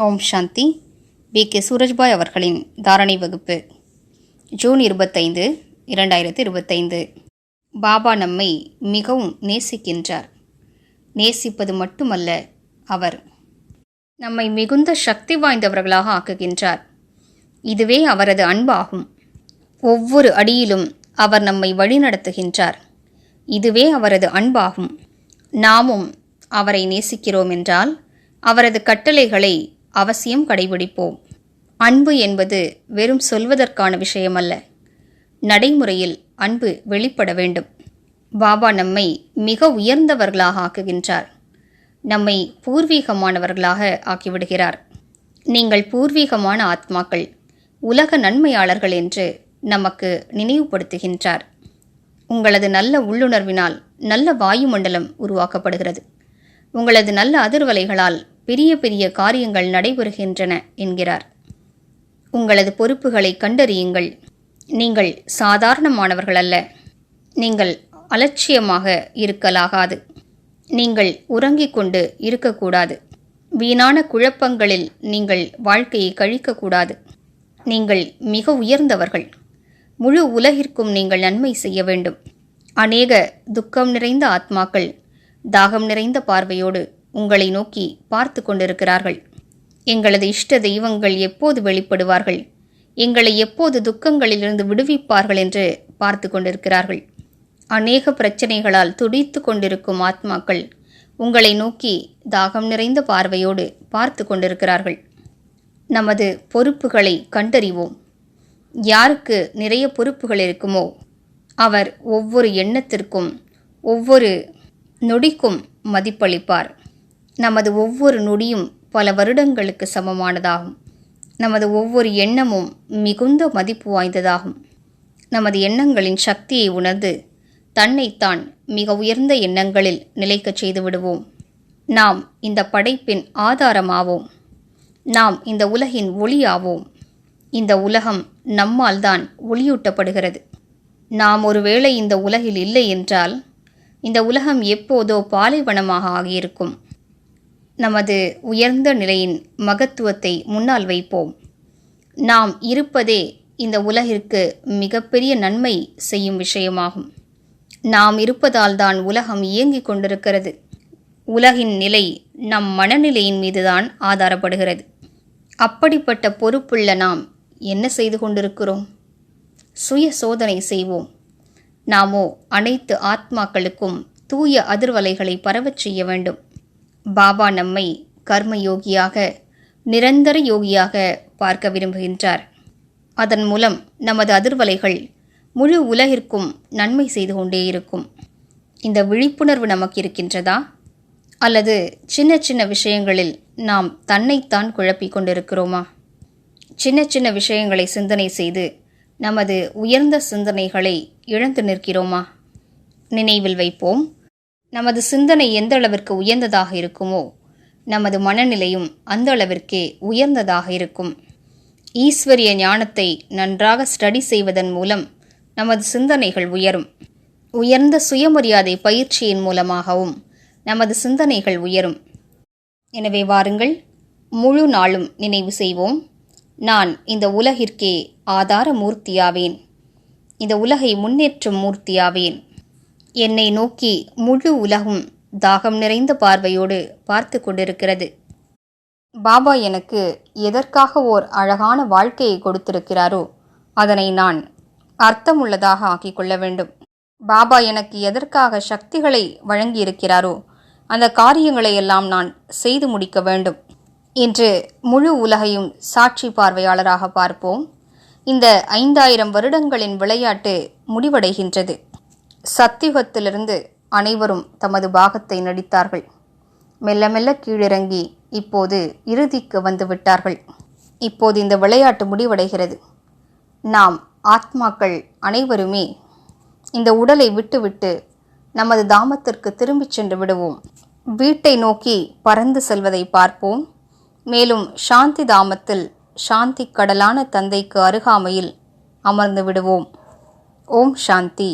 ஓம் சாந்தி. B. K. Surajbhai அவர்களின் தாரணை வகுப்பு. ஜூன் இருபத்தைந்து இரண்டாயிரத்தி இருபத்தைந்து. பாபா நம்மை மிகவும் நேசிக்கின்றார். நேசிப்பது மட்டுமல்ல அவர் நம்மை மிகுந்த சக்தி வாய்ந்தவர்களாக ஆக்குகின்றார். இதுவே அவரது அன்பாகும். ஒவ்வொரு அடியிலும் அவர் நம்மை வழிநடத்துகின்றார். இதுவே அவரது அன்பாகும். நாமும் அவரை நேசிக்கிறோம் என்றால் அவரது கட்டளைகளை அவசியம் கடைபிடிப்போம். அன்பு என்பது வெறும் சொல்வதற்கான விஷயமல்ல. நடைமுறையில் அன்பு வெளிப்பட வேண்டும். பாபா நம்மை மிக உயர்ந்தவர்களாக ஆக்குகின்றார். நம்மை பூர்வீகமானவர்களாக ஆக்கிவிடுகிறார். நீங்கள் பூர்வீகமான ஆத்மாக்கள் உலக நன்மையாளர்கள் என்று நமக்கு நினைவுபடுத்துகின்றார். உங்களது நல்ல உள்ளுணர்வினால் நல்ல வாயுமண்டலம் உருவாக்கப்படுகிறது. உங்களது நல்ல அதிர்வலைகளால் பெரிய பெரிய காரியங்கள் நடைபெறுகின்றன என்கிறார். உங்களது பொறுப்புகளை கண்டறியுங்கள். நீங்கள் சாதாரணமானவர்கள் அல்ல. நீங்கள் அலட்சியமாக இருக்கலாகாது. நீங்கள் உறங்கிக் கொண்டு இருக்கக்கூடாது. வீணான குழப்பங்களில் நீங்கள் வாழ்க்கையை கழிக்கக்கூடாது. நீங்கள் மிக உயர்ந்தவர்கள். முழு உலகிற்கும் நீங்கள் நன்மை செய்ய வேண்டும். அநேக துக்கம் நிறைந்த ஆத்மாக்கள் தாகம் நிறைந்த பார்வையோடு உங்களை நோக்கி பார்த்து கொண்டிருக்கிறார்கள். எங்களது இஷ்ட தெய்வங்கள் எப்போது வெளிப்படுவார்கள்? எங்களை எப்போது துக்கங்களிலிருந்து விடுவிப்பார்கள் என்று பார்த்து கொண்டிருக்கிறார்கள். அநேக பிரச்சனைகளால் துடித்து கொண்டிருக்கும் ஆத்மாக்கள் உங்களை நோக்கி தாகம் நிறைந்த பார்வையோடு பார்த்து கொண்டிருக்கிறார்கள். நமது பொறுப்புகளை கண்டறிவோம். யாருக்கு நிறைய பொறுப்புகள் இருக்குமோ அவர் ஒவ்வொரு எண்ணத்திற்கும் ஒவ்வொரு நொடிக்கும் மதிப்பளிப்பார். நமது ஒவ்வொரு நொடியும் பல வருடங்களுக்கு சமமானதாகும். நமது ஒவ்வொரு எண்ணமும் மிகுந்த மதிப்பு வாய்ந்ததாகும். நமது எண்ணங்களின் சக்தியை உணர்ந்து தன்னைத்தான் மிக உயர்ந்த எண்ணங்களில் நிலைக்கச் செய்து விடுவோம். நாம் இந்த படைப்பின் ஆதாரமாவோம். நாம் இந்த உலகின் ஒளியாவோம். இந்த உலகம் நம்மால் தான் ஒளியூட்டப்படுகிறது. நாம் ஒருவேளை இந்த உலகில் இல்லை என்றால் இந்த உலகம் எப்போதோ பாலைவனமாக ஆகியிருக்கும். நமது உயர்ந்த நிலையின் மகத்துவத்தை முன்னால் வைப்போம். நாம் இருப்பதே இந்த உலகிற்கு மிகப்பெரிய நன்மை செய்யும் விஷயமாகும். நாம் இருப்பதால் தான் உலகம் இயங்கிக் கொண்டிருக்கிறது. உலகின் நிலை நம் மனநிலையின் மீதுதான் ஆதாரப்படுகிறது. அப்படிப்பட்ட பொறுப்புள்ள நாம் என்ன செய்து கொண்டிருக்கிறோம்? சுய சோதனை செய்வோம். நாமோ அனைத்து ஆத்மாக்களுக்கும் தூய அதிர்வலைகளை பரவச் செய்ய வேண்டும். பாபா நம்மை கர்ம யோகியாக நிரந்தர யோகியாக பார்க்க விரும்புகின்றார். அதன் மூலம் நமது அதிர்வலைகள் முழு உலகிற்கும் நன்மை செய்து கொண்டே இருக்கும். இந்த விழிப்புணர்வு நமக்கு இருக்கின்றதா? அல்லது சின்ன சின்ன விஷயங்களில் நாம் தன்னைத்தான் குழப்பிக் கொண்டிருக்கிறோமா? சின்ன சின்ன விஷயங்களை சிந்தனை செய்து நமது உயர்ந்த சிந்தனைகளை இழந்து நிற்கிறோமா? நினைவில் வைப்போம். நமது சிந்தனை எந்த அளவிற்கு உயர்ந்ததாக இருக்குமோ நமது மனநிலையும் அந்த அளவிற்கே உயர்ந்ததாக இருக்கும். ஈஸ்வரிய ஞானத்தை நன்றாக ஸ்டடி செய்வதன் மூலம் நமது சிந்தனைகள் உயரும். உயர்ந்த சுயமரியாதை பயிற்சியின் மூலமாகவும் நமது சிந்தனைகள் உயரும். எனவே வாருங்கள் முழு நாளும் நினைவு செய்வோம். நான் இந்த உலகிற்கே ஆதார மூர்த்தியாவேன் இந்த உலகை முன்னேற்றும் மூர்த்தியாவேன். என்னை நோக்கி முழு உலகும் தாகம் நிறைந்த பார்வையோடு பார்த்து கொண்டிருக்கிறது. பாபா எனக்கு எதற்காக ஓர் அழகான வாழ்க்கையை கொடுத்திருக்கிறாரோ அதனை நான் அர்த்தமுள்ளதாக ஆக்கிக் கொள்ள வேண்டும். பாபா எனக்கு எதற்காக சக்திகளை வழங்கியிருக்கிறாரோ அந்த காரியங்களை எல்லாம் நான் செய்து முடிக்க வேண்டும் இன்று முழு உலகையும் சாட்சி பார்வையாளராக பார்ப்போம். இந்த ஐந்தாயிரம் வருடங்களின் விளையாட்டு முடிவடைகின்றது. சத்தியுகத்திலிருந்து அனைவரும் தமது பாகத்தை நடித்தார்கள். மெல்ல மெல்ல கீழிறங்கி இப்போது இறுதிக்கு வந்து விட்டார்கள். இப்போது இந்த விளையாட்டு முடிவடைகிறது. நாம் ஆத்மாக்கள் அனைவருமே இந்த உடலை விட்டுவிட்டு நமது தாமத்திற்கு திரும்பிச் சென்று விடுவோம். வீட்டை நோக்கி பறந்து செல்வதை பார்ப்போம். மேலும் சாந்தி தாமத்தில் சாந்தி கடலான தந்தைக்கு அருகாமையில் அமர்ந்து விடுவோம். ஓம் சாந்தி.